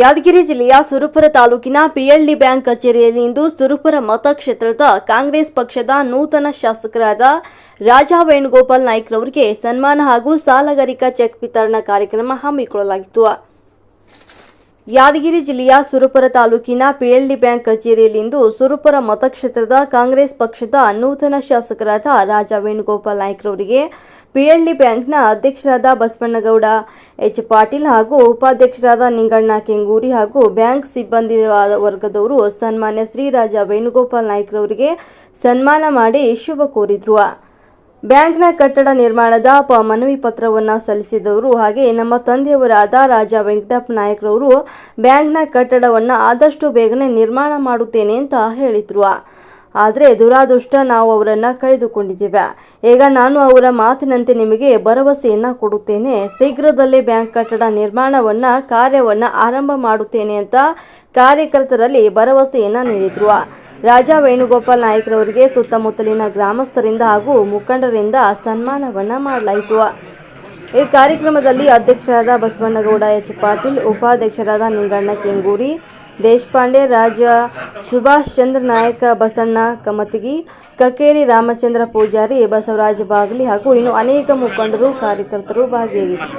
ಯಾದಗಿರಿ ಜಿಲ್ಲೆಯ ಸುರಪುರ ತಾಲೂಕಿನ PLD bank ಕಚೇರಿಯಲ್ಲಿ ಇಂದು ಸುರಪುರ ಮತಕ್ಷೇತ್ರದ ಕಾಂಗ್ರೆಸ್ ಪಕ್ಷದ ನೂತನ ಶಾಸಕರಾದ ರಾಜಾ ವೇಣುಗೋಪಾಲ್ ನಾಯ್ಕ್ರವರಿಗೆ ಸನ್ಮಾನ ಹಾಗೂ ಸಾಲಗಾರಿಕಾ ಚೆಕ್ ವಿತರಣಾ ಕಾರ್ಯಕ್ರಮ ಹಮ್ಮಿಕೊಳ್ಳಲಾಗಿತ್ತು. ಯಾದಗಿರಿ ಜಿಲ್ಲೆಯ ಸುರಪುರ ತಾಲೂಕಿನ ಪಿಎಲ್ಡಿ ಬ್ಯಾಂಕ್ ಕಚೇರಿಯಲ್ಲಿಂದು ಸುರಪುರ ಮತಕ್ಷೇತ್ರದ ಕಾಂಗ್ರೆಸ್ ಪಕ್ಷದ ನೂತನ ಶಾಸಕರಾದ ರಾಜಾ ವೇಣುಗೋಪಾಲ್ ನಾಯ್ಕ್ರವರಿಗೆ ಪಿಎಲ್ಡಿ ಬ್ಯಾಂಕ್ನ ಅಧ್ಯಕ್ಷರಾದ ಬಸವಣ್ಣಗೌಡ, ಎಚ್ ಪಾಟೀಲ್ ಹಾಗೂ ಉಪಾಧ್ಯಕ್ಷರಾದ ನಿಂಗಣ್ಣ ಕೆಂಗೂರಿ ಹಾಗೂ ಬ್ಯಾಂಕ್ ಸಿಬ್ಬಂದಿ ವರ್ಗದವರು ಸನ್ಮಾನ್ಯ ಶ್ರೀ ರಾಜಾ ವೇಣುಗೋಪಾಲ್ ನಾಯ್ಕ್ರವರಿಗೆ ಸನ್ಮಾನ ಮಾಡಿ ಶುಭ ಕೋರಿದ್ರು. ಬ್ಯಾಂಕ್ನ ಕಟ್ಟಡ ನಿರ್ಮಾಣದ ಪ, ಮನವಿ ಪತ್ರವನ್ನು ಸಲ್ಲಿಸಿದವರು ಹಾಗೆ ನಮ್ಮ ತಂದೆಯವರಾದ ರಾಜ ವೆಂಕಟಪ್ಪ ನಾಯಕ್ರವರು ಬ್ಯಾಂಕ್ನ ಕಟ್ಟಡವನ್ನು ಆದಷ್ಟು ಬೇಗನೆ ನಿರ್ಮಾಣ ಮಾಡುತ್ತೇನೆ ಅಂತ ಹೇಳಿದ್ರು. ಆದರೆ ದುರಾದೃಷ್ಟ ನಾವು ಅವರನ್ನು ಕಳೆದುಕೊಂಡಿದ್ದೇವೆ. ಈಗ ನಾನು ಅವರ ಮಾತಿನಂತೆ ನಿಮಗೆ ಭರವಸೆಯನ್ನು ಕೊಡುತ್ತೇನೆ. ಶೀಘ್ರದಲ್ಲೇ ಬ್ಯಾಂಕ್ ಕಟ್ಟಡ ನಿರ್ಮಾಣವನ್ನು, ಕಾರ್ಯವನ್ನು ಆರಂಭ ಮಾಡುತ್ತೇನೆ ಅಂತ ಕಾರ್ಯಕರ್ತರಲ್ಲಿ ಭರವಸೆಯನ್ನು ನೀಡಿದ್ರು. ರಾಜಾ ವೇಣುಗೋಪಾಲ್ ನಾಯ್ಕರವರಿಗೆ ಸುತ್ತಮುತ್ತಲಿನ ಗ್ರಾಮಸ್ಥರಿಂದ ಹಾಗೂ ಮುಖಂಡರಿಂದ ಸನ್ಮಾನವನ್ನ ಮಾಡಲಾಯಿತು. ಈ ಕಾರ್ಯಕ್ರಮದಲ್ಲಿ ಅಧ್ಯಕ್ಷರಾದ ಬಸವಣ್ಣಗೌಡ, ಎಚ್. ಪಾಟೀಲ್, ಉಪಾಧ್ಯಕ್ಷರಾದ ನಿಂಗಣ್ಣ ಕೆಂಗೂರಿ, ದೇಶಪಾಂಡೆ ರಾಜ ಸುಭಾಷ್ ಚಂದ್ರ ನಾಯಕ ಬಸಣ್ಣ ಕಮತಗಿ, ಕಕೇರಿ ರಾಮಚಂದ್ರ ಪೂಜಾರಿ, ಬಸವರಾಜ ಬಾಗ್ಲಿ ಹಾಗೂ ಇನ್ನು ಅನೇಕ ಮುಖಂಡರು, ಕಾರ್ಯಕರ್ತರು ಭಾಗಿಯಾಗಿದ್ದರು.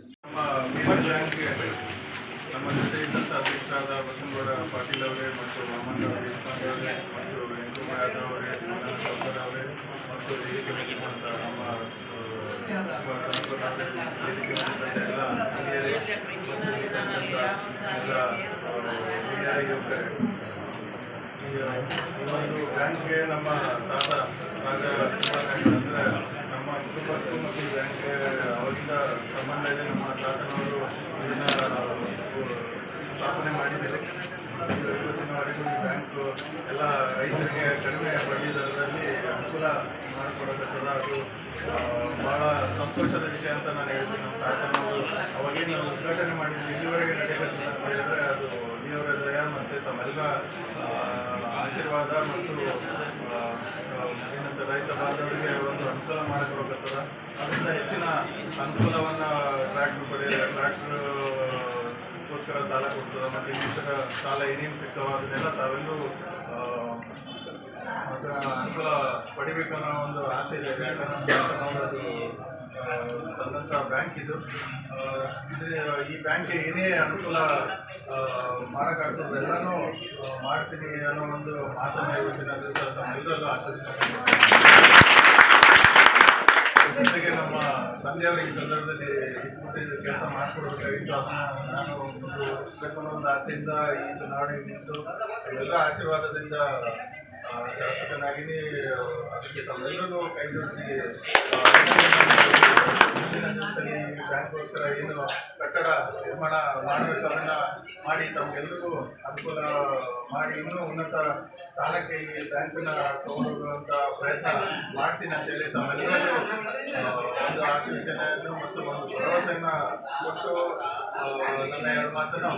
ಬ್ಯಾಂಕ್ಗೆ ನಮ್ಮ ಜೊತೆ ಇದ್ದಂಥ ಅಧ್ಯಕ್ಷರಾದ ಬಸನಗೌಡ ಪಾಟೀಲ್ ಅವರೇ ಮತ್ತು ಮಾಮಣ್ಣ ದೇಶಪಾಂಡೆ ಅವರೇ ಮತ್ತು ಯಾದವ್ ಅವರೇ ಅವರೇ ಮತ್ತು ವೇದಿಕೆ ನಮ್ಮ ವೇದಿಕೆ ಎಲ್ಲ ಮತ್ತು ಎಲ್ಲ ಹಿರಿಯ ಯುವಕರೇ ಈ ಒಂದು ಬ್ಯಾಂಕ್ಗೆ ನಮ್ಮ ತಾತ, ರಾಜ ಅಂದ್ರೆ ನಮ್ಮ ಕುಟುಂಬಕ್ಕೂ ಮತ್ತು ಈ ಬ್ಯಾಂಕ್ಗೆ ಅವರಿಂದ ಸಂಬಂಧ ಇದೆ ನಮ್ಮ ತಾತನವರು ಇದನ್ನು ಸ್ಥಾಪನೆ ಮಾಡಿದ್ದಾರೆ. ಇವತ್ತು ಇವತ್ತಿನವರೆಗೂ ಈ ಬ್ಯಾಂಕು ಎಲ್ಲ ರೈತರಿಗೆ ಕಡಿಮೆ ಬಡ್ಡಿ ದರದಲ್ಲಿ ಅನುಕೂಲ ಮಾಡಿಕೊಡಕತ್ತದ. ಅದು ಭಾಳ ಸಂತೋಷದ ವಿಷಯ ಅಂತ ನಾನು ಹೇಳ್ತೀನಿ. ನಮ್ಮ ತಾತನವರು ಅವಾಗೇನು ಉದ್ಘಾಟನೆ ಮಾಡಿದ್ವಿ ಇಲ್ಲಿವರೆಗೆ ನಡೆಯಕತ್ತಿಲ್ಲ ಅಂತ ಹೇಳಿದ್ರೆ ಅದು ದೇವರ ದಯ ಮತ್ತು ತಮ್ಮೆಲ್ಲ ಆಶೀರ್ವಾದ ಮತ್ತು ಏನಂತ ರೈತ ಬಾಂಧವರಿಗೆ ಒಂದು ಅನುಕೂಲ ಮಾಡಿಕೊಡಕತ್ತದ ಅದರಿಂದ ಹೆಚ್ಚಿನ ಅನುಕೂಲವನ್ನು ಟ್ರ್ಯಾಕ್ಟರ್ ಪಡೆ, ಟ್ರ್ಯಾಕ್ಟರ್, ಗೋಸ್ಕರ ಸಾಲ ಕೊಡ್ತದೆ. ಮತ್ತು ಇನ್ನಿತರ ಸಾಲ, ಏನೇನು ಸಿಗ್ತಾವ ಅದನ್ನೆಲ್ಲ ತಾವೆಲ್ಲೂ ಅದರ ಅನುಕೂಲ ಪಡಿಬೇಕು ಅನ್ನೋ ಒಂದು ಆಸೆ ಇದೆ. ಯಾಕಂದ್ರೆ ಅದು ಆ, ತಂದಂಥ ಬ್ಯಾಂಕ್ ಇದು ಈ ಬ್ಯಾಂಕ್ಗೆ ಏನೇ ಅನುಕೂಲ ಮಾಡೋಕ್ಕಾಗ್ತದೆ ಎಲ್ಲನೂ ಮಾಡ್ತೀನಿ ಅನ್ನೋ ಒಂದು ಮಾತನ್ನು ಇವತ್ತಿನ ದಿವಸ ತಮ್ಮೆಲ್ಲರಲ್ಲೂ ಆಶಿಸ್ತೀನಿ. ಜೊತೆಗೆ ನಮ್ಮ ತಂದೆಯವರು ಈ ಸಂದರ್ಭದಲ್ಲಿ ಇಟ್ಬಿಟ್ಟು ಕೆಲಸ ಮಾಡಿಕೊಡ್ಬೇಕಾಗಿತ್ತು ಅದನ್ನು ನಾನು ಒಂದು ಅನ್ನೋ ಒಂದು ಆಸೆಯಿಂದ ಈ ಚುನಾವಣೆ ನಿಂತು ಎಲ್ಲ ಆಶೀರ್ವಾದದಿಂದ ಆ, ಶಾಸಕನಾಗಿನಿ ಅದಕ್ಕೆ ತಮ್ಮೆಲ್ಲರಿಗೂ ಕೈ ಜೋಡಿಸಿ ಬ್ಯಾಂಕ್ಗೋಸ್ಕರ ಏನು ಕಟ್ಟಡ ನಿರ್ಮಾಣ ಮಾಡಬೇಕು ಅದನ್ನು ಮಾಡಿ ತಮಗೆಲ್ಲರಿಗೂ ಅನುಕೂಲ ಮಾಡಿ ಇನ್ನೂ ಉನ್ನತ ಸ್ಥಾನಕ್ಕೆ ಈ ಬ್ಯಾಂಕನ್ನ ತಗೊಂಡೋಗುವಂಥ ಪ್ರಯತ್ನ ಮಾಡ್ತೀನಿ ಅಂತೇಳಿ ತಮ್ಮೆಲ್ಲರಿಗೂ ಆ, ಒಂದು ಆಶ್ವಾಸನೆಯನ್ನು ಮತ್ತು ಒಂದು ಭರವಸೆಯನ್ನು ಕೊಟ್ಟು ನನ್ನ ಎರಡು ಮಾತನ್ನು.